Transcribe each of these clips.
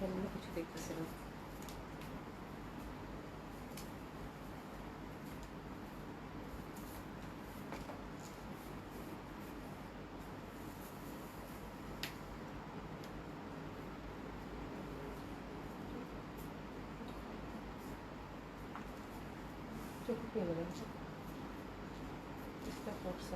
কেমন কিছু দেখতেছি না চোখে পেয়ে গেলেন চেষ্টা করছে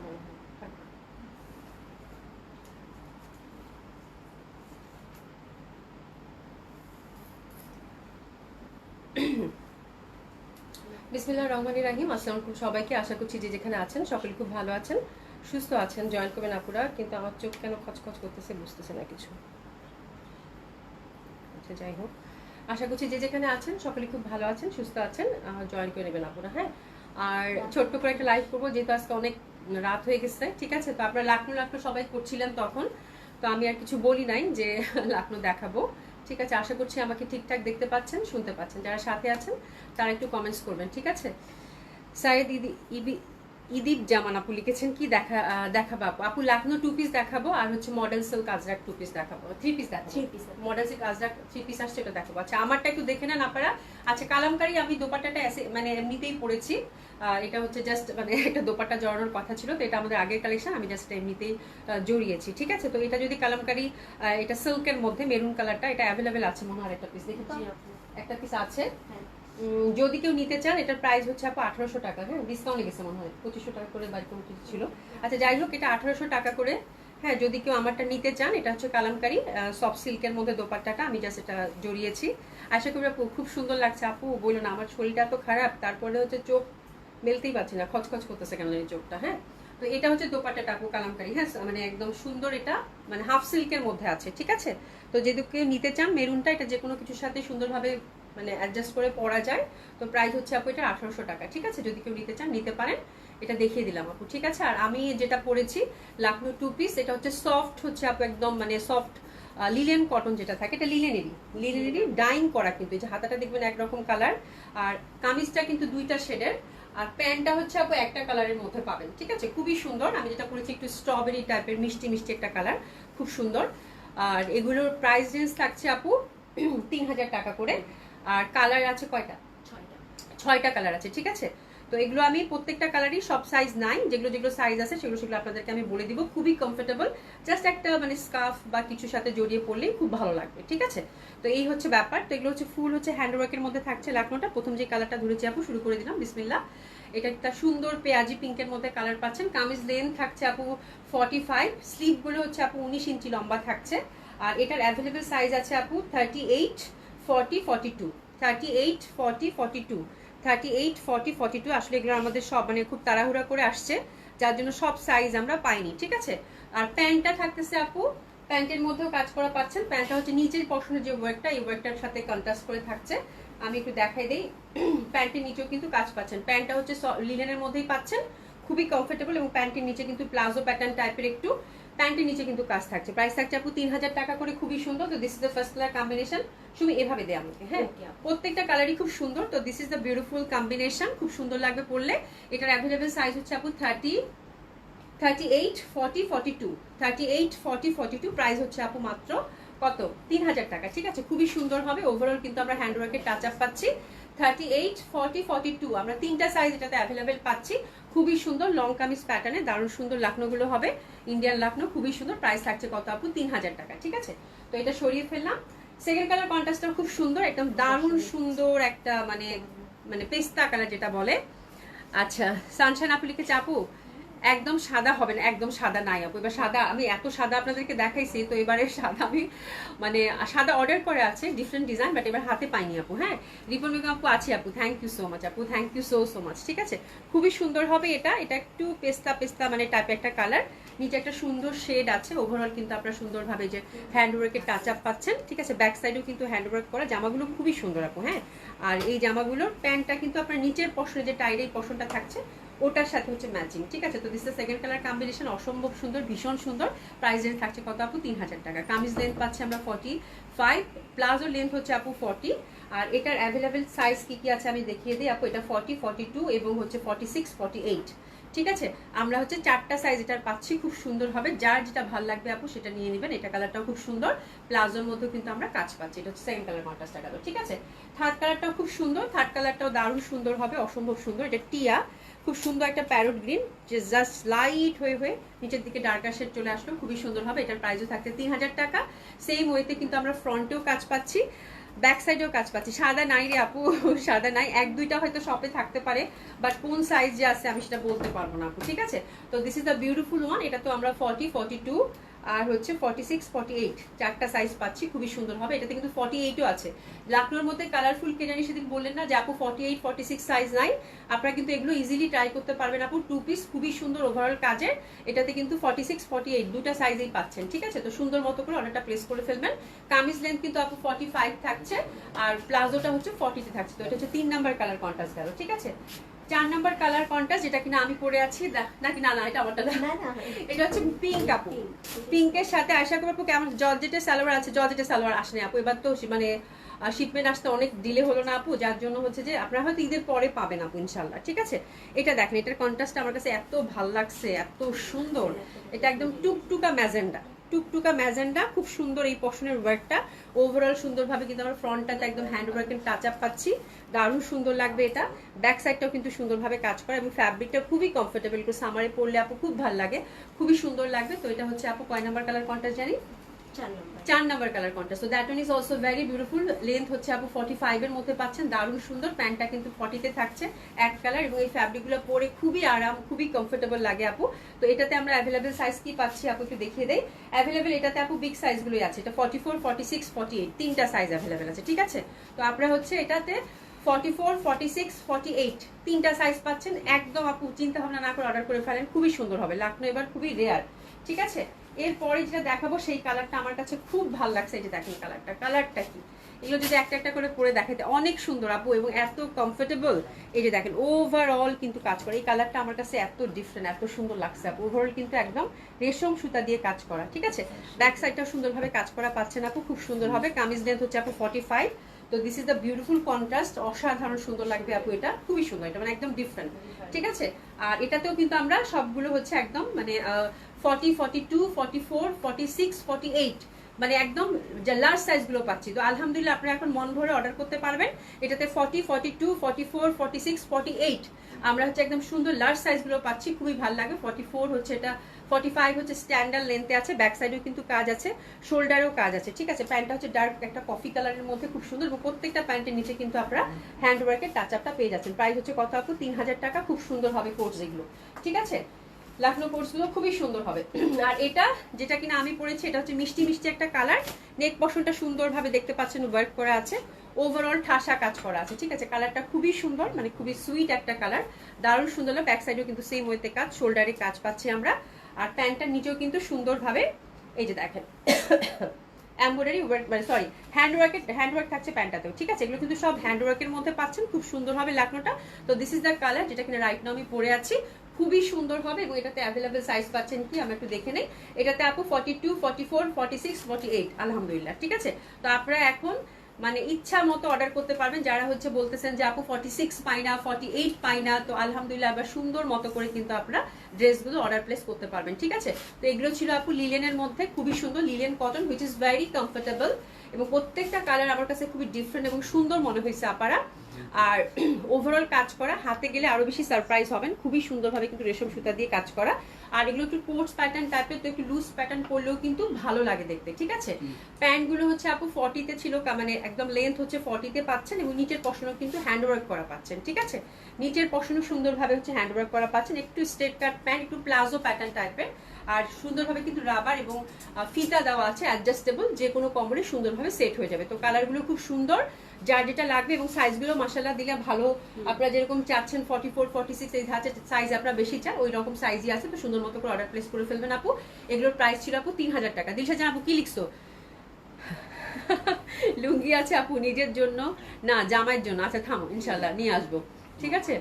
বিসমিল্লাহ রহমানি রাহিম। আসসালামু আলাইকুম সবাইকে। আশা করছি যে যেখানে আছেন সকলে খুব ভালো আছেন, সুস্থ আছেন। জয়েন করবেন আপুরা, কিন্তু আমার চোখ কেন খচখচ করতেছে বুঝতেছে না কিছু। আচ্ছা যাই হোক। আশা করছি যে যেখানে আছেন সকলে খুব ভালো আছেন, সুস্থ আছেন। জয়েন করে নেবেন আপনারা হ্যাঁ? আর ছোট্ট করে একটা লাইভ করব, যেহেতু আজকে অনেক রাত হয়ে গেছে, ঠিক আছে? তো আপনারা লাকনো লাকনো সবাই করছিলেন তখন। তো আমি আর কিছু বলি নাই যে লাকনো দেখাবো। ঠিক আছে, আশা করছি আমাকে ঠিকঠাক দেখতে পাচ্ছেন, শুনতে পাচ্ছেন। যারা সাথে আছেন, তারা একটু কমেন্টস করবেন, ঠিক আছে? সাইদ ইদি ইবি ইদিব জামান আপু লিখেছেন কি দেখা দেখাবো আপু। আপু লাকনো টু পিস দেখাবো আর হচ্ছে model silk Ajrak two piece দেখাবো। থ্রি পিস দেখাবো। Three piece model silk Ajrak three piece আসছে এটা দেখাবো। আচ্ছা আমারটা একটু দেখে নেন আপনারা। আচ্ছা কালামকারি আমি দোপাট্টাটা এসে- মানে এমনিতেই পড়েছি। আহ, এটা হচ্ছে জাস্ট মানে একটা দোপাট্টা জড়ানোর কথা ছিল তো এটা আমাদের আগের কালেকশন আমি জাস্ট এমনিতেই জড়িয়েছি ঠিক আছে? তো এটা যদি কালামকারি এটা সিল্কের মধ্যে মেরুন কালারটা এটা অ্যাভেলেবেল আছে মনে হয় একটা পিস দেখে তো? একটা পিস আছে। হ্যাঁ। যদি কেউ নিতে চান, এটার প্রাইস হচ্ছে আপু আঠারোশো টাকা। হ্যাঁ ডিসকাউন্ট গেছে মনে হয়, পঁচিশশো টাকা করে বাড়ি কোনো কিছু ছিল। আচ্ছা যাই হোক, এটা আঠারোশো টাকা করে। হ্যাঁ যদি কেউ আমারটা নিতে চান, এটা হচ্ছে কালামকারি সফট সিল্কের মধ্যে দোপাট্টাটা, আমি জাস্ট এটা জড়িয়েছি। আশা করি আপু, খুব সুন্দর লাগছে আপু, বলল না, আমার শরীরটা তো খারাপ, তারপরে হচ্ছে চোখ মেলতেই পারছি না, খচখচ করতেছে কেন এই চোখটা হ্যাঁ? তো এটা হচ্ছে দোপাট্টাটা আপু, কালামকারি হ্যাঁ মানে একদম সুন্দর এটা মানে হাফ সিল্কের মধ্যে আছে, ঠিক আছে? তো যদি কেউ নিতে চান, মেরুনটা, এটা যে কোনো কিছুর সাথে সুন্দরভাবে মানে অ্যাডজাস্ট করে পরা যায়। তো প্রাইস হচ্ছে আপু এটা আঠারোশো টাকা, ঠিক আছে? যদি কেউ নিতে চান, নিতে পারেন। এটা দেখিয়ে দিলাম আপু, ঠিক আছে? আর আমি যেটা পরেছি লাখনৌ টু পিস এটা হচ্ছে সফট হচ্ছে আপু একদম মানে সফট লিলেন কটন যেটা থাকে, এটা লিলেনেরই লিলেনেরই ডাইং করা কিন্তু, এই যে হাতাটা দেখবেন একরকম কালার আর কামিজটা কিন্তু দুইটা শেডের আর প্যান্টটা হচ্ছে আপু একটা কালারের মধ্যে পাবেন, ঠিক আছে? খুবই সুন্দর। আমি যেটা পরেছি, একটু স্ট্রবেরি টাইপের মিষ্টি মিষ্টি একটা কালার খুব সুন্দর। আর এগুলোর প্রাইস রেঞ্জ থাকছে আপু, তিন হাজার টাকা করে। আর কালার আছে কয়টা? ছয়টা। ছয়টা কালার আছে ঠিক আছে? তো এগুলো আমি প্রত্যেকটা কালারই সব সাইজ নাই যেগুলো যেগুলো সাইজ আছে সেগুলো সেগুলো আপনাদেরকে আমি বলে দিব। খুবই কমফোর্টেবল জাস্ট একটা মানে স্কার্ফ বা কিছুর সাথে জড়িয়ে পড়লেই খুব ভালো লাগবে ঠিক আছে? তো এই হচ্ছে ব্যাপার। তো এগুলো হচ্ছে ফুল হচ্ছে হ্যান্ড ওয়ার্কের মধ্যে থাকছে লাকনোটা। প্রথম যে কালারটা ধরেছি আপু শুরু করে দিলাম বিসমিল্লা এটা একটা সুন্দর পেঁয়াজি পিঙ্কের মধ্যে কালার পাচ্ছেন। কামিজ লেন থাকছে আপু ফর্টি ফাইভ স্লিভগুলো হচ্ছে আপু উনিশ ইঞ্চি লম্বা থাকছে। আর এটার অ্যাভেলেবেল সাইজ আছে আপু thirty eight forty forty two thirty eight forty forty two thirty eight forty forty two আসলে এগুলো আমাদের সব মানে খুব তাড়াহুড়া করে আসছে, যার জন্য সব সাইজ আমরা পাইনি, ঠিক আছে? আর প্যান্টটা থাকতেছে আপু প্যান্টের মধ্যেও কাজ করা পাচ্ছেন প্যান্টটা হচ্ছে নিচের পশনের যে ওয়ার্কটা এই ওয়ার্কটার সাথে কন্ট্রাস্ট করে থাকছে। আমি একটু দেখাই দেই প্যান্টের নিচেও কিন্তু কাজ পাচ্ছেন। প্যান্টটা হচ্ছে লিলেনের মধ্যেই পাচ্ছেন, খুবই কমফোর্টেবল এবং প্যান্টের নিচে কিন্তু প্লাজো প্যাটার্ন টাইপের একটু প্যান্টের নিচে কিন্তু কাজ থাকছে। প্রাইস থাকছে আপু তিন হাজার টাকা করে খুবই সুন্দর। তো this is the first colour combination শুধু এভাবে দেয় আমাকে হ্যাঁ? প্রত্যেকটা কালারই খুব সুন্দর। তো this is the beautiful combination খুব সুন্দর লাগবে পরলে। এটার অ্যাভেলেবেল সাইজ হচ্ছে আপু thirty thirty eight forty forty two thirty eight forty forty two price হচ্ছে আপু মাত্র কত? তিন হাজার টাকা ঠিক আছে? খুবই সুন্দর হবে। ওভারঅল কিন্তু আমরা হ্যান্ডওয়ার্কের টাচ আপ পাচ্ছি। Thirty eight forty forty two আমরা তিনটা সাইজ এটাতে অ্যাভেলেবেল পাচ্ছি। খুবই সুন্দর লং কামিজ প্যাটার্নে দারুণ সুন্দর লাকনোগুলো হবে। ইন্ডিয়ান লাকনো খুবই সুন্দর। প্রাইস থাকছে কত আপু? তিন হাজার টাকা ঠিক আছে? তো এটা সরিয়ে ফেললাম। সেকেন্ড কালার কন্ট্রাস্টটা খুব সুন্দর একদম দারুণ সুন্দর একটা মানে মানে পেস্তা কালার যেটা বলে। আচ্ছা সানশাইন আপু লিখেছে আপু একদম সাদা হবে না, একদম সাদা নাই আপু। এবার সাদা, আমি এত সাদা আপনাদেরকে দেখাইছি, তো এবারে সাদা আমি মানে সাদা অর্ডার করে আছে ডিফারেন্ট ডিজাইন বাট এবার হাতে পাইনি আপু হ্যাঁ? রিপন বেগম আপু, আছে আপু থ্যাংক ইউ সো মাচ আপু thank you so so much ঠিক আছে? খুবই সুন্দর হবে এটা এটা একটু পেস্তা পেস্তা মানে টাইপের একটা কালার নিচে একটা সুন্দর শেড আছে ওভারঅল কিন্তু আপনারা সুন্দরভাবে যে হ্যান্ডওয়ার্কের টাচ আপ পাচ্ছেন, ঠিক আছে? ব্যাক সাইডেও কিন্তু হ্যান্ডওয়ার্ক করা, জামাগুলো খুবই সুন্দর আপু হ্যাঁ? আর এই জামাগুলোর প্যান্টটা কিন্তু আপনার নিচের পশনে যে টাইর এই পশনটা থাকছে ওটার সাথে হচ্ছে ম্যাচিং ঠিক আছে? তো দিস সেকেন্ড কালার কম্বিনেশন অসম্ভব সুন্দর, ভীষণ সুন্দর। প্রাইস রেঞ্জ থাকছে কত আপু? তিন হাজার টাকা। কামিজ লেন্থ পাচ্ছি আমরা ফর্টি ফাইভ প্লাজো লেন্থ হচ্ছে আপু ফর্টি আর এটার অ্যাভেলেবেল সাইজ কি কি আছে আমি দেখিয়ে দিই। আপু, এটা ফর্টি ফর্টি টু এবং হচ্ছে ফর্টি সিক্স ফর্টি এইট ঠিক আছে? আমরা হচ্ছে চারটা সাইজ এটার পাচ্ছি, খুব সুন্দর হবে। যার যেটা ভালো লাগবে আপু, সেটা নিয়ে নেবেন। এটা কালারটাও খুব সুন্দর। প্লাজোর মধ্যেও কিন্তু আমরা কাজ পাচ্ছি। এটা হচ্ছে সেম কালার কন্ট্রাস্টটা গেল ঠিক আছে? থার্ড কালারটাও খুব সুন্দর। থার্ড কালারটাও দারুণ সুন্দর হবে, অসম্ভব সুন্দর। এটা টিয়া। খুব সুন্দর একটা প্যারোট গ্রিন যে জাস্ট লাইট হয়ে হয়ে নিচের দিকে ডার্কার শেড চলে আসলো, খুবই সুন্দর হবে, এটার প্রাইসও থাকছে তিন হাজার টাকা সেম ওয়েতে কিন্তু আমরা ফ্রন্টেও কাজ পাচ্ছি ব্যাক সাইডেও কাজ পাচ্ছি। সাদা নাই রে আপু, সাদা নাই, এক দুইটা হয়তো শপে থাকতে পারে বাট কোন সাইজ যে আছে আমি সেটা বলতে পারব না আপু, ঠিক আছে? তো this is the beautiful one এটা তো আমরা ফর্টি ফর্টি টু আর হচ্ছে ফর্টি সিক্স ফর্টি এইট চারটা সাইজ পাচ্ছি, খুবই সুন্দর হবে। এটাতে কিন্তু ফর্টি এইটও আছে। লাকনোর মধ্যে কালারফুল কেনানি সেদিন বললেন না, যে আপু forty eight forty six size নাই। আপনারা কিন্তু এগুলো ইজিলি ট্রাই করতে পারবেন আপু। টু পিস খুবই সুন্দর ওভারঅল কাজের। এটাতে কিন্তু ফর্টি সিক্স ফর্টি এইট দুটা সাইজেই পাচ্ছেন, ঠিক আছে? তো সুন্দর মতো করে অর্ডারটা প্লেস করে ফেলবেন। কামিজ লেন্থ কিন্তু আপু ফর্টি ফাইভ থাকছে, আর প্লাজোটা হচ্ছে ফর্টিতে থাকছে। তো এটা হচ্ছে তিন নাম্বার কালার কন্ট্রাস্ট গেল, ঠিক আছে? চার নাম্বার কালার কন্ট্রাস্ট যেটা কিনা আমি পরে আছি। নাকি না না এটা আমারটা না না এটা হচ্ছে পিঙ্ক আপু। পিঙ্কের সাথে আশা করি আপু কেমন জর্জেটের সালোয়ার আছে জর্জেটের সালোয়ার আসেনি আপু। এবার তো মানে শিপমেন্ট আসতে অনেক ডিলে হলো না আপু। যার জন্য হচ্ছে যে আপনারা হয়তো ঈদের পরে পাবেন আপু ইনশাল্লাহ। ঠিক আছে? এটা দেখেন এটার কন্ট্রাস্ট আমার কাছে এত ভালো লাগছে এত সুন্দর। এটা একদম টুকটুকা ম্যাজেন্ডা টুকটুকা ম্যাজেন্ডা, খুব সুন্দর এই পশনের ওয়ার্কটা ওভারঅল সুন্দরভাবে কিন্তু আমরা ফ্রন্টটাতে একদম হ্যান্ড ওয়ার্কের টাচ আপ পাচ্ছি। দারুণ সুন্দর লাগবে এটা। ব্যাক সাইডটাও কিন্তু সুন্দরভাবে কাজ করে এবং ফ্যাব্রিকটা খুবই কমফোর্টেবল একটু সামারে পরলে আপু খুব ভালো লাগে। খুবই সুন্দর লাগবে। তো এটা হচ্ছে আপু, কয় নাম্বার কালার কন্ট্রাস্ট জানি? চার নম্বর কালার কন্ট্রাস্ট তো that one is also very beautiful length হচ্ছে আপু ফর্টি ফাইভের মধ্যে পাচ্ছেন। দারুণ সুন্দর। প্যান্টটা কিন্তু ফর্টিতে থাকছে এক কালার এবং এই ফ্যাব্রিকগুলো পরে খুবই আরাম, খুবই কমফোর্টেবল লাগে আপু। তো এটাতে আমরা অ্যাভেলেবেল সাইজ কি পাচ্ছি আপু একটু দেখিয়ে দেয় অ্যাভেলেবেল এটাতে আপু বিগ সাইজগুলোই আছে। এটা forty four forty six forty eight তিনটা সাইজ অ্যাভেলেবেল আছে, ঠিক আছে? তো আপনারা হচ্ছে এটাতে forty four forty six forty eight তিনটা সাইজ পাচ্ছেন। একদম আপু চিন্তা ভাবনা না করে অর্ডার করে ফেলেন। খুবই সুন্দর হবে। লাকনো এবার খুবই রেয়ার ঠিক আছে? এরপরে যেটা দেখাবো, সেই কালারটা আমার কাছে খুব ভালো লাগছে। এই যে দেখেন কালারটা কালারটা কি? এগুলো যদি একটা একটা করে পরে দেখাতে অনেক সুন্দর আপু, এবং এত কমফোর্টেবল এই যে দেখেন ওভারঅল কিন্তু কাজ করে। এই কালারটা আমার কাছে এত ডিফারেন্ট এত সুন্দর লাগছে আপু। ওভারঅল কিন্তু একদম রেশম সুতা দিয়ে কাজ করা, ঠিক আছে? ব্যাক সাইডটা সুন্দরভাবে কাজ করা পাচ্ছেন আপু, খুব সুন্দর হবে। কামিজ লেন্থ হচ্ছে আপু ফর্টি ফাইভ তো this is the beautiful contrast অসাধারণ সুন্দর লাগবে আপু এটা। খুবই সুন্দর, এটা মানে একদম ডিফারেন্ট ঠিক আছে? আর এটাতেও কিন্তু আমরা সবগুলো হচ্ছে একদম মানে forty forty two forty four forty six forty eight মানে একদম লার্জ সাইজগুলো পাচ্ছি। তো আলহামদুলিল্লাহ আপনারা এখন মন ভরে অর্ডার করতে পারবেন। এটাতে forty forty two forty four forty six forty eight আমরা হচ্ছে একদম সুন্দর লার্জ সাইজগুলো পাচ্ছি। খুবই ভালো লাগে। ফর্টি ফোর হচ্ছে এটা ফর্টি ফাইভ হচ্ছে স্ট্যান্ডার্ড লেন্থে আছে। ব্যাক সাইডেও কিন্তু কাজ আছে। শোল্ডারেও কাজ আছে। ঠিক আছে? প্যান্টটা হচ্ছে ডার্ক একটা কফি কালারের মধ্যে খুব সুন্দর। প্রত্যেকটা প্যান্টের নিচে কিন্তু আপনারা হ্যান্ড ওয়ার্কের টাচ আপটা পেয়ে যাচ্ছেন। প্রাইস হচ্ছে কত আপু? তিন হাজার টাকা। খুব সুন্দর হবে কোর্স এগুলো। ঠিক আছে? লাখনো কোর্সগুলো খুবই সুন্দর হবে। আর এটা, যেটা কিনা আমি পরেছি, এটা হচ্ছে মিষ্টি মিষ্টি একটা কালার। নেক পশনটা সুন্দরভাবে দেখতে পাচ্ছেন ওয়ার্ক করা আছে। ওভারঅল ঠাসা কাজ করা আছে, ঠিক আছে? কালারটা খুবই সুন্দর মানে খুবই সুইট একটা কালার দারুণ সুন্দর ব্যাক সাইডেও কিন্তু সেম ওয়েতে কাজ শোল্ডারে কাজ পাচ্ছি আমরা। আর প্যান্টটার নিচেও কিন্তু সুন্দরভাবে, এই যে দেখেন এমব্রয়ডারি মানে সরি হ্যান্ড ওয়ার্কের হ্যান্ড ওয়ার্ক থাকছে প্যান্টটাতেও, ঠিক আছে? এগুলো কিন্তু সব হ্যান্ড ওয়ার্কের মধ্যে পাচ্ছেন, খুব সুন্দরভাবে লাকনোটা তো দিস ইজ দ্য কালার যেটা কিনা রাইট নাও আমি পরে আছি। খুবই সুন্দর হবে এবং এটাতে অ্যাভেলেবেল সাইজ পাচ্ছেন কি? আমরা একটু দেখে নেই। এটাতে আপু forty two forty four six eight আলহামদুলিল্লাহ, ঠিক আছে? তো আপনারা এখন মানে ইচ্ছা মতো অর্ডার করতে পারবেন। যারা হচ্ছে বলতেছেন যে আপু ফর্টি সিক্স পাই না ফর্টি এইট পাই না, তো আলহামদুলিল্লাহ আবার সুন্দর মতো করে কিন্তু আপনারা ড্রেসগুলো অর্ডার প্লেস করতে পারবেন, ঠিক আছে? তো এগুলো ছিল আপু লিলেনের মধ্যে, খুবই সুন্দর linen cotton which is very comfortable এবং প্রত্যেকটা কালার আমার কাছে খুবই ডিফারেন্ট এবং সুন্দর মনে হয়েছে, আপারা। আর ওভারঅল কাজ করা হাতে গেলে আরও বেশি সারপ্রাইজ হবেন। খুবই সুন্দরভাবে কিন্তু রেশম সুতা দিয়ে কাজ করা। আর এগুলো একটু কোর্স প্যাটার্ন টাইপের তো একটু লুজ প্যাটার্ন করলেও কিন্তু ভালো লাগে দেখতে ঠিক আছে? প্যান্টগুলো হচ্ছে আপু ফর্টিতে ছিল মানে একদম লেন্থ হচ্ছে ফর্টিতে পাচ্ছেন এবং নিচের পশনও কিন্তু হ্যান্ড ওয়ার্ক করা পাচ্ছেন ঠিক আছে? নিচের পশনও সুন্দরভাবে হচ্ছে হ্যান্ড ওয়ার্ক করা পাচ্ছেন। একটু স্ট্রেট কাট প্যান্ট একটু প্লাজো প্যাটার্ন টাইপের আর সুন্দরভাবে কিন্তু রাবার এবং ফিতা দেওয়া আছে অ্যাডজাস্টেবল যে কোনো কম্বলে সুন্দরভাবে সেট হয়ে যাবে। তো কালারগুলো খুব সুন্দর যার যেটা লাগবে এবং সাইজগুলো মাসাল্লাহ দিলে ভালো আপনারা যেরকম চাচ্ছেন ফর্টি ফোর ফর্টি সিক্স এই ধাঁচের সাইজ আপনারা বেশি চান ওই রকম সাইজই আছে তো সুন্দর মতো করে অর্ডার প্লেস করে ফেলবেন আপু। এগুলোর প্রাইস ছিল আপু তিন হাজার টাকা। দিলশা জান আপু কি লিখছো? লুঙ্গি আছে আপু নিজের জন্য। না জামাইয়ের জন্য। আচ্ছা থামো ইনশাল্লাহ নিয়ে আসব। ঠিক আছে?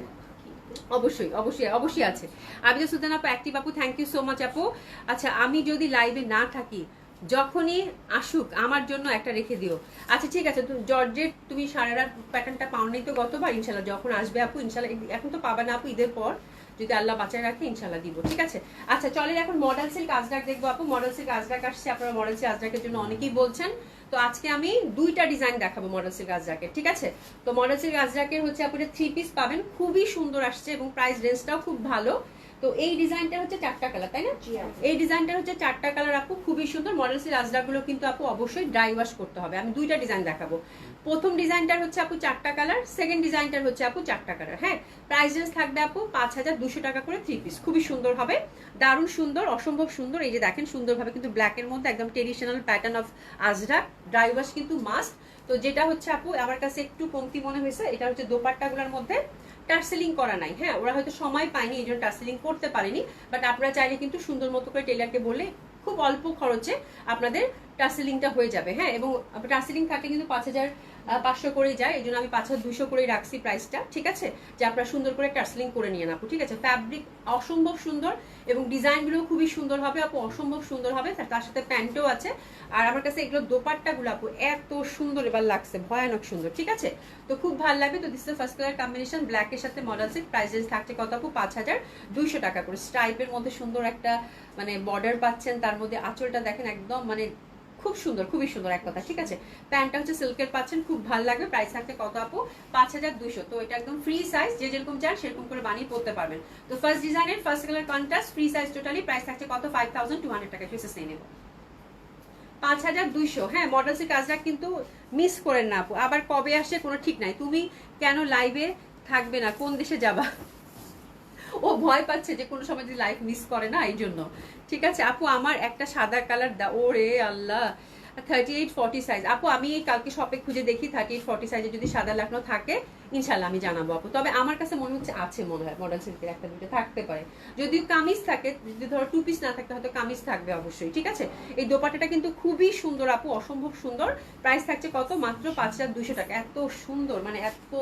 অবশ্যই অবশ্যই অবশ্যই আছে। আবিদা সুলতান আপু অ্যাক্টিভ আপু থ্যাংক ইউ সো মাচ আপু। আচ্ছা আমি যদি লাইভে না থাকি, যখনই আসুক, আমার জন্য একটা রেখে দিও। আচ্ছা ঠিক আছে জর্জের, তুমি সারারার প্যাটার্নটা পাও পাওনি তো গতবার? ইনশাল্লাহ, যখন আসবে আপু, ইনশাল্লাহ এখন তো পাবা না আপু ঈদের পর। যদি আল্লাহ বাঁচায় রাখে ইনশাল্লাহ দিব ঠিক আছে? আচ্ছা চলেন এখন মডেল সিল্ক আজরাক দেখব আপু। মডেল সিল্ক আজরাক আসছে আপনারা মডেল সিল্ক আজরাকের জন্য অনেকেই বলছেন। তো আজকে আমি দুইটা ডিজাইন দেখাবো মডেল সিল্ক আজরাকের ঠিক আছে? তো মডেল সিল্ক আজরাকের হচ্ছে আপনি থ্রি পিস পাবেন খুবই সুন্দর আসছে এবং প্রাইস রেঞ্জটাও খুব ভালো। তো এই ডিজাইনটা হচ্ছে চারটা কালার তাই না? এই ডিজাইনটা হচ্ছে চারটা কালার আপু খুবই সুন্দর। মডেল সিল আজরাগুলো কিন্তু আপু অবশ্যই ড্রাই ওয়াশ করতে হবে। আমি দুইটা ডিজাইন দেখাবো। প্রথম ডিজাইনটার হচ্ছে আপু চারটা কালার সেকেন্ড ডিজাইনটার হচ্ছে আপু চারটা কালার হ্যাঁ? প্রাইস রেঞ্জ থাকবে আপু পাঁচ হাজার দুশো টাকা করে থ্রি পিস খুবই সুন্দর হবে, দারুণ সুন্দর, অসম্ভব সুন্দর। এই যে দেখেন সুন্দরভাবে কিন্তু ব্ল্যাকের মধ্যে একদম traditional pattern of Ajrak dry wash কিন্তু মাস্ট তো যেটা হচ্ছে আপু, আমার কাছে একটু কমতি মনে হয়েছে, এটা হচ্ছে দোপাট্টাগুলোর মধ্যে টার্সেলিং করা নাই হ্যাঁ? ওরা হয়তো সময় পায়নি, এই জন্য টার্সেলিং করতে পারেনি বাট আপনারা চাইলে কিন্তু সুন্দর মতো করে টেলারকে বলে খুব অল্প খরচে আপনাদের টার্সেলিংটা হয়ে যাবে হ্যাঁ? এবং টার্সেলিং কাটে কিন্তু পাঁচ হাজার পাঁচশো করেই যায় এই জন্য আমি পাঁচ হাজার দুশো করেই রাখছি প্রাইসটা ঠিক আছে? যে আপনারা সুন্দর করে টার্সেলিং করে নিয়ে আপু, ঠিক আছে? ফ্যাব্রিক অসম্ভব সুন্দর এবং ডিজাইনগুলো খুবই সুন্দর হবে আপু, অসম্ভব সুন্দর হবে, তার- সাথে প্যান্টও আছে। আর আমার কাছে এগুলো দোপাট্টাগুলো আপু, এত সুন্দর এবার লাগছে, ভয়ানক সুন্দর, ঠিক আছে? তো খুব ভালো লাগবে, তো দিস ফার্স্ট কালার কম্বিনেশন ব্ল্যাকের সাথে মডেল সেট প্রাইস রেঞ্জ থাকছে কত আপু? পাঁচ হাজার দুইশো টাকা করে। স্ট্রাইপের মধ্যে সুন্দর একটা মানে বর্ডার পাচ্ছেন, তার মধ্যে আঁচলটা দেখেন একদম মানে খুব সুন্দর, খুবই সুন্দর এক কথা, ঠিক আছে? প্যান্টটা হচ্ছে সিল্কের পাচ্ছেন, খুব ভালো লাগবে। প্রাইস থাকছে কত আপু? পাঁচ হাজার দুশো তো এটা একদম ফ্রি সাইজ যে যেরকম চান সেরকম করে বানিয়ে পড়তে পারবেন। তো ফার্স্ট ডিজাইনের first colour contrast free size totally price থাকছে কত? ফাইভ থাউজেন্ড টু হান্ড্রেড টাকা ফিসেস নিয়ে নেব পাঁচ হাজার দুইশো। হ্যাঁ মডেলসের কাজটা কিন্তু মিস করেন না আপু। আবার কবে আসে কোনো ঠিক নাই। তুমি কেন লাইভে থাকবে না? কোন দেশে যাবা? ও ভয় পাচ্ছে যে কোনো সময় যদি লাইফ মিস করে না, এই জন্য। ঠিক আছে, আপু, আমার একটা সাদা কালার দা ও রে আল্লাহ। থার্টি এইট ফর্টি সাইজ আপু, আমি কালকে শপে খুঁজে দেখি থার্টি এইট ফর্টি সাইজে যদি সাদা লাখনো থাকে ইনশাল্লাহ আমি জানাব আপু। তবে আমার কাছে মনে হচ্ছে আছে মনে হয় মডেল সিল্কের একটা দুটো থাকতে পারে। যদি কামিজ থাকে, যদি ধরো টু পিস না থাকে হয়তো কামিজ থাকবে অবশ্যই, ঠিক আছে? এই দোপাটাটা কিন্তু খুবই সুন্দর আপু, অসম্ভব সুন্দর। প্রাইস থাকছে কত? মাত্র পাঁচ হাজার দুশো টাকা। এত সুন্দর মানে এত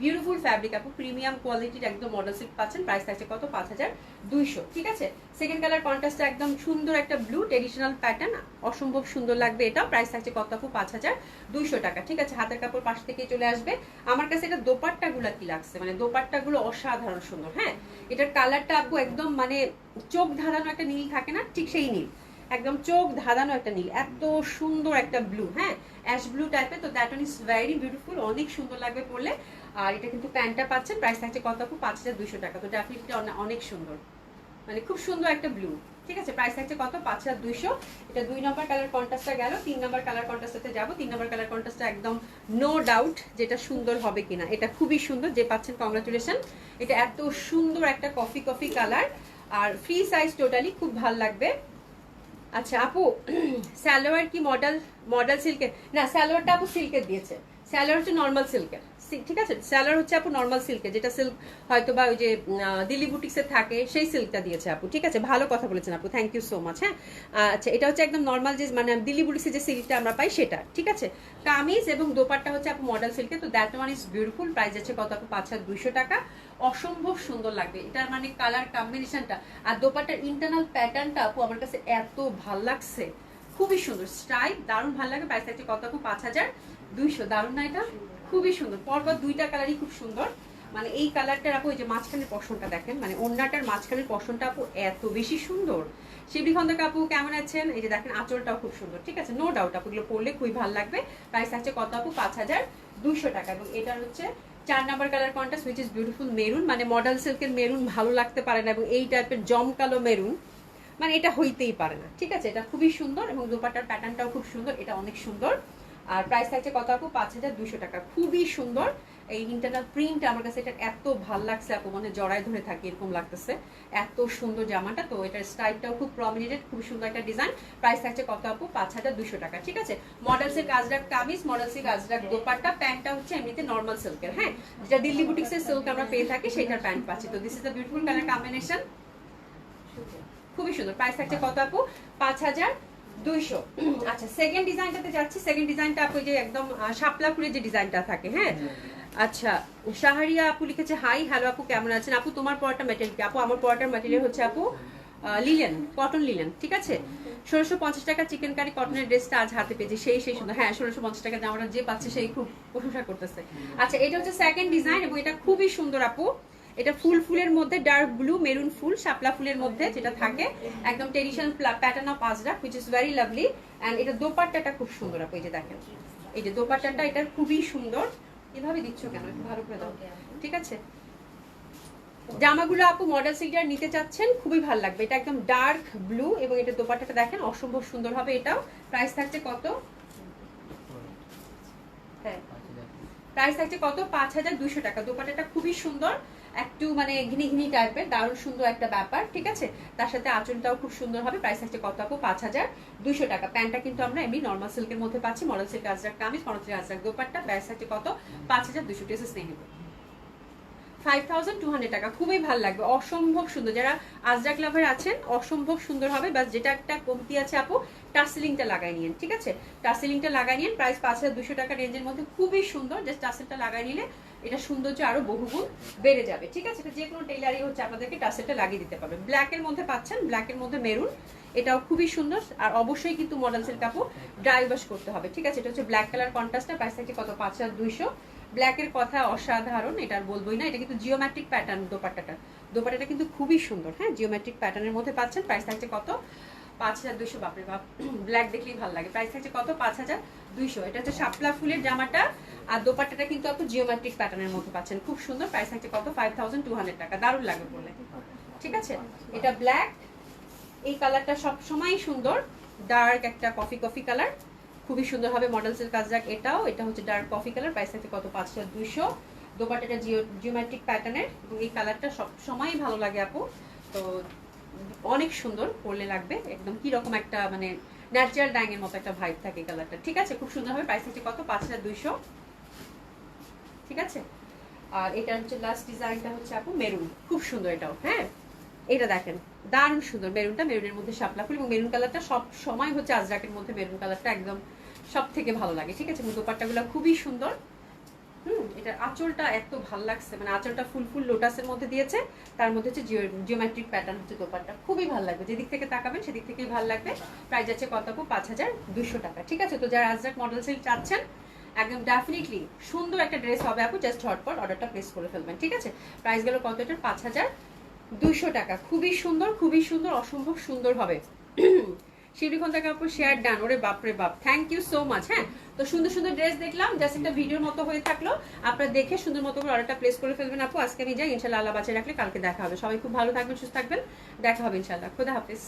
বিউটিফুল ফ্যাব্রিক আপু প্রিমিয়াম কোয়ালিটির একদম মডেল সিল্ক পাচ্ছেন প্রাইস থাকছে কত? পাঁচ হাজার দুইশো, ঠিক আছে? সেকেন্ড কালার কন্ট্রাস্টটা একদম সুন্দর একটা ব্লু ট্রেডিশনাল প্যাটার্ন অসম্ভব সুন্দর লাগবে এটা প্রাইস থাকছে কত আপু? পাঁচ হাজার দুইশো টাকা, ঠিক আছে? হাতের কাপড় পাশ থেকে চলে আসবে। আমার কাছে এটা দোপাট্টা গুলা কি লাগছে? মানে দোপাট্টা গুলো অসাধারণ সুন্দর হ্যাঁ? এটার কালারটা আপু, একদম মানে চোখ ধাঁধানো একটা নীল থাকে না? ঠিক সেই নীল। একদম চোখ ধাঁধানো একটা নীল, এত সুন্দর একটা ব্লু হ্যাঁ? অ্যাশ ব্লু টাইপের তো দ্যাট ইজ ভেরি বিউটিফুল অনেক সুন্দর লাগবে পরলে। আর এটা কিন্তু প্যান্টটা পাচ্ছেন প্রাইস থাকছে কত আপু? পাঁচ হাজার দুশো টাকা। তো ডেফিনেটলি অনেক সুন্দর। মানে খুব সুন্দর একটা ব্লু ঠিক আছে? প্রাইস থাকছে কত? পাঁচ হাজার দুইশো। এটা দুই নম্বর কালার কন্ট্রাস্টটা গেল। তিন নম্বর কালার কন্ট্রাস্টে যাব। তিন নম্বর কালার কন্ট্রাস্টটা একদম নো ডাউট যেটা সুন্দর হবে কিনা। এটা খুবই সুন্দর। যে পাচ্ছেন কংগ্রাচুলেশন এটা এত সুন্দর একটা কফি কফি কালার আর ফ্রি সাইজ টোটালি খুব ভালো লাগবে। আচ্ছা আপু স্যালোয়ার কি মডেল মডেল সিল্কের না স্যালোয়ারটা আপু সিল্কের দিয়েছে। স্যালোয়ার হচ্ছে নর্মাল সিল্কের ঠিক আছে? স্যালোয়ার হচ্ছে আপু নর্মাল সিল্কের যেটা সিল্ক হয়তো বা ওই যে দিল্লি বুটিক্সে থাকে, সেই সিল্কটা দিয়েছে আপু, ঠিক আছে? ভালো কথা বলেছেন আপু থ্যাংক ইউ সো মাচ হ্যাঁ? আচ্ছা এটা হচ্ছে একদম নর্মাল যে মানে দিল্লি বুটিক্সে যে সিল্কটা আমরা পাই, সেটা, ঠিক আছে? কামিজ এবং দোপাট্টা হচ্ছে আপু মডেল সিল্কের তো that one is beautiful price আছে কত আপু? পাঁচ হাজার দুইশো টাকা। অসম্ভব সুন্দর লাগবে এটার মানে কালার কম্বিনেশনটা আর দোপাট্টার ইন্টারনাল প্যাটার্নটা আপু আমার কাছে এত ভালো লাগছে, খুবই সুন্দর স্টাইল দারুণ ভালো লাগে প্রাইস থাকছে কত আপু? পাঁচ হাজার দুইশো, দারুণ না এটা? খুবই সুন্দর। পরপর দুইটা কালারই খুব সুন্দর। মানে এই কালারটার আপু ওই যে মাঝখানের পশনটা দেখেন মানে অন্যটার মাঝখানের পশনটা আপু এত বেশি সুন্দর। শিবলি খন্দক আপু কেমন আছেন? এই যে দেখেন, আঁচলটাও খুব সুন্দর। ঠিক আছে? নো ডাউট আপুগুলো পরলে খুবই ভালো লাগবে। প্রাইস থাকছে কত আপু? পাঁচ হাজার দুইশো টাকা। এবং এটার হচ্ছে চার number colour contrast which is beautiful maroon মানে মডেল সিল্কের মেরুন ভালো লাগতে পারে না, এবং এই টাইপের জমকালো মেরুন মানে এটা হইতেই পারে না। ঠিক আছে? এটা খুবই সুন্দর, এবং দোপাটার প্যাটার্নটাও খুব সুন্দর। এটা অনেক সুন্দর। আর প্রাইস থাকছে কত আপু? পাঁচ হাজার দুশো টাকা। খুবই সুন্দর। এই ইন্টারনাল প্রিন্ট আমার কাছে এটা এত ভালো লাগছে আপু মানে জড়ায় ধরে থাকে, এরকম লাগতেছে। এত সুন্দর জামাটা, তো এটার স্টাইলটাও খুব প্রমিনেন্ট খুব সুন্দর একটা ডিজাইন প্রাইস থাকছে কত আপু? পাঁচ হাজার দুশো টাকা, ঠিক আছে? মডেলসের কাজরাক কামিজ মডেলসের কাজরাক দোপাট্টা, প্যান্টটা হচ্ছে এমনিতে নর্মাল সিল্কের হ্যাঁ? যেটা দিল্লি বুটিক্সের সিল্ক আমরা পেয়ে থাকি সেটার প্যান্ট পাচ্ছি। তো this is the beautiful colour combination খুবই সুন্দর। প্রাইস থাকছে কত আপু? পাঁচ হাজার দুইশো। আচ্ছা সেকেন্ড ডিজাইনটাতে যাচ্ছি। সেকেন্ড ডিজাইনটা আপু যে একদম শাপলা ফুলের যে ডিজাইনটা থাকে হ্যাঁ? আচ্ছা শাহরিয়া আপু লিখেছে হাই হ্যালো আপু কেমন আছেন? আপু তোমার পড়াটা ম্যাটেরিয়াল আপু আমার পড়াটার ম্যাটেরিয়াল হচ্ছে আপু লিলেন কটন লিলেন ঠিক আছে? ষোলোশো পঞ্চাশ টাকা চিকেন কারি কটনের ড্রেসটা আজ হাতে পেয়েছি। সেই সেই সুন্দর। হ্যাঁ ষোলোশো পঞ্চাশ টাকা জামাটা যে পাচ্ছে সেই খুব প্রশংসা করতেছে। আচ্ছা এটা হচ্ছে সেকেন্ড ডিজাইন এবং এটা খুবই সুন্দর আপু। এটা ফুল ফুলের মধ্যে ডার্ক ব্লু মেরুন ফুল শাপলা ফুলের মধ্যে যেটা থাকে। একদম traditional pattern of Ajrak which is very lovely and এটা দোপাট্টাটা খুব সুন্দর আপু এই যে দেখেন। এই যে দোপাট্টাটা এটা খুবই সুন্দর। এভাবে দিচ্ছ কেন? একটু ভালো করে দাও। ঠিক আছে? জামাগুলো আপু মডেল সিলটার নিতে চাচ্ছেন খুবই ভালো লাগবে। এটা একদম ডার্ক ব্লু এবং এটা দোপাট্টাটা দেখেন অসম্ভব সুন্দর হবে এটাও। প্রাইস থাকছে কত? হ্যাঁ। প্রাইস থাকছে কত? পাঁচ হাজার দুশো টাকা। দোপাট্টাটা খুবই সুন্দর। একটু মানে ঘিনি ঘিনি টাইপের, দারুণ সুন্দর একটা ব্যাপার, ঠিক আছে? তার সাথে আঁচলটাও খুব সুন্দর হবে প্রাইস থাকছে কত আপু? পাঁচ হাজার দুশো টাকা। প্যান্টটা কিন্তু আমরা এমনি নর্মাল সিল্কের মধ্যে পাচ্ছি model silk Ajrak kameez model silk Ajrak dupatta price থাকছে কত? পাঁচ হাজার দুশো টেসেস নিয়ে ফাইভ থাউজেন্ড টু হান্ড্রেড টাকা, খুবই ভালো লাগবে, অসম্ভব সুন্দর। যারা আজরাক লাভার আছেন, অসম্ভব সুন্দর হবে বাস যেটা একটা কমতি আছে আপু টাসেলিংটা লাগাই নিন ঠিক আছে? টাসেলিংটা লাগাই নিন প্রাইস পাঁচ হাজার দুশো টাকা রেঞ্জের মধ্যে খুবই সুন্দর জাস্ট টাসেলটা লাগাই নিলে এটা সৌন্দর্য আরও বহুগুণ বেড়ে যাবে, ঠিক আছে? এটা যে কোনো টেলারই হচ্ছে আপনাদেরকে টাসেলটা লাগিয়ে দিতে পারবে ব্ল্যাকের মধ্যে পাচ্ছেন ব্ল্যাকের মধ্যে মেরুন এটাও খুবই সুন্দর। আর অবশ্যই কিন্তু মডেল সেল কাপু ড্রাই ওয়াশ করতে হবে, ঠিক আছে? এটা হচ্ছে ব্ল্যাক কালার কন্ট্রাস্টটা প্রাইস থাকছে কত? পাঁচ হাজার দুইশো। ব্ল্যাকের কথা অসাধারণ, এটা আর বলবোই না, এটা কিন্তু জিওমেট্রিক প্যাটার্ন দোপাট্টাটা। দোপাট্টাটা কিন্তু খুবই সুন্দর হ্যাঁ? জিওমেট্রিক প্যাটার্নের মধ্যে পাচ্ছেন প্রাইস থাকছে কত? পাঁচ হাজার দুইশো, বাপরে বাপ। ব্ল্যাক দেখলেই ভালো লাগে। প্রাইস থাকছে কত? পাঁচ হাজার দুইশো। এটা হচ্ছে শাপলা ফুলের জামাটা আর দোপাট্টাটা কিন্তু আপনি জিওমেট্রিক প্যাটার্নের মধ্যে পাচ্ছেন। খুব সুন্দর। প্রাইস থাকছে কত? ফাইভ থাউজেন্ড টু টাকা। দারুণ লাগবে বললে। ঠিক আছে? এটা ব্ল্যাক এই কালারটা সব সময় সুন্দর। ডার্ক একটা কফি কফি কালার খুবই সুন্দর হবে মডেল কাজ যাক এটাও। এটা হচ্ছে ডার্ক কফি কালার প্রাইস থাকছে কত? পাঁচ হাজার দুইশো। দোপাটাটা জিও জিওমেট্রিক প্যাটার্নের এই কালারটা সব সময়ই ভালো লাগে আপু। তো অনেক সুন্দর পরলে লাগবে। একদম কি রকম একটা মানে ন্যাচারাল ডাইং এর মতো একটা ভাইব থাকে কালারটা ঠিক আছে? খুব সুন্দর হবে। প্রাইস হচ্ছে কত? পাঁচ হাজার দুইশো। ঠিক আছে? আর এটা হচ্ছে লাস্ট ডিজাইনটা হচ্ছে আপু মেরুন খুব সুন্দর এটাও হ্যাঁ? এটা দেখেন, দারুণ সুন্দর মেরুনটা মেরুনের মধ্যে শাপলা ফুল এবং মেরুন কালারটা সব সময় হচ্ছে আজরাকের মধ্যে মেরুন কালারটা একদম সব থেকে ভালো লাগে। ঠিক আছে? দোপাট্টাগুলো খুবই সুন্দর। হুম এটা আঁচলটা এত ভালো লাগছে মানে আঁচলটা ফুল ফুল লোটাসের মধ্যে দিয়েছে, তার মধ্যে হচ্ছে জিওমেট্রিক প্যাটার্ন হচ্ছে দোপাট্টা। খুবই ভালো লাগবে, যেদিক থেকে তাকাবেন সেদিক থেকেই ভালো লাগবে। প্রাইস আছে কত পাঁচ হাজার দুশো টাকা, ঠিক আছে? তো যারা আজরাক মডেল সেল চাচ্ছেন, একদম ডেফিনেটলি সুন্দর একটা ড্রেস হবে আপু জাস্ট ঝটপট অর্ডারটা প্লেস করে ফেলবেন, ঠিক আছে? প্রাইস গেল কত এটার? পাঁচ হাজার দুইশো টাকা। খুবই সুন্দর খুবই সুন্দর, অসম্ভব সুন্দর হবে। শিবরিখন থেকে আপু শেয়ার ডান ওরে বাপরে বাপ। থ্যাংক ইউ সো মাচ হ্যাঁ? তো সুন্দর সুন্দর ড্রেস দেখলাম জাস্ট একটা ভিডিওর মতো হয়ে থাকল। আপনারা দেখে সুন্দর মতো করে অর্ডারটা প্লেস করে ফেলবেন আপু। আজকে আমি যাই, ইনশাল্লাহ আল্লাহ বাঁচিয়ে রাখলে কালকে দেখা হবে। সবাই খুব ভালো থাকবেন, সুস্থ থাকবেন। দেখা হবে ইনশাল্লাহ। খুদা হাফিজ।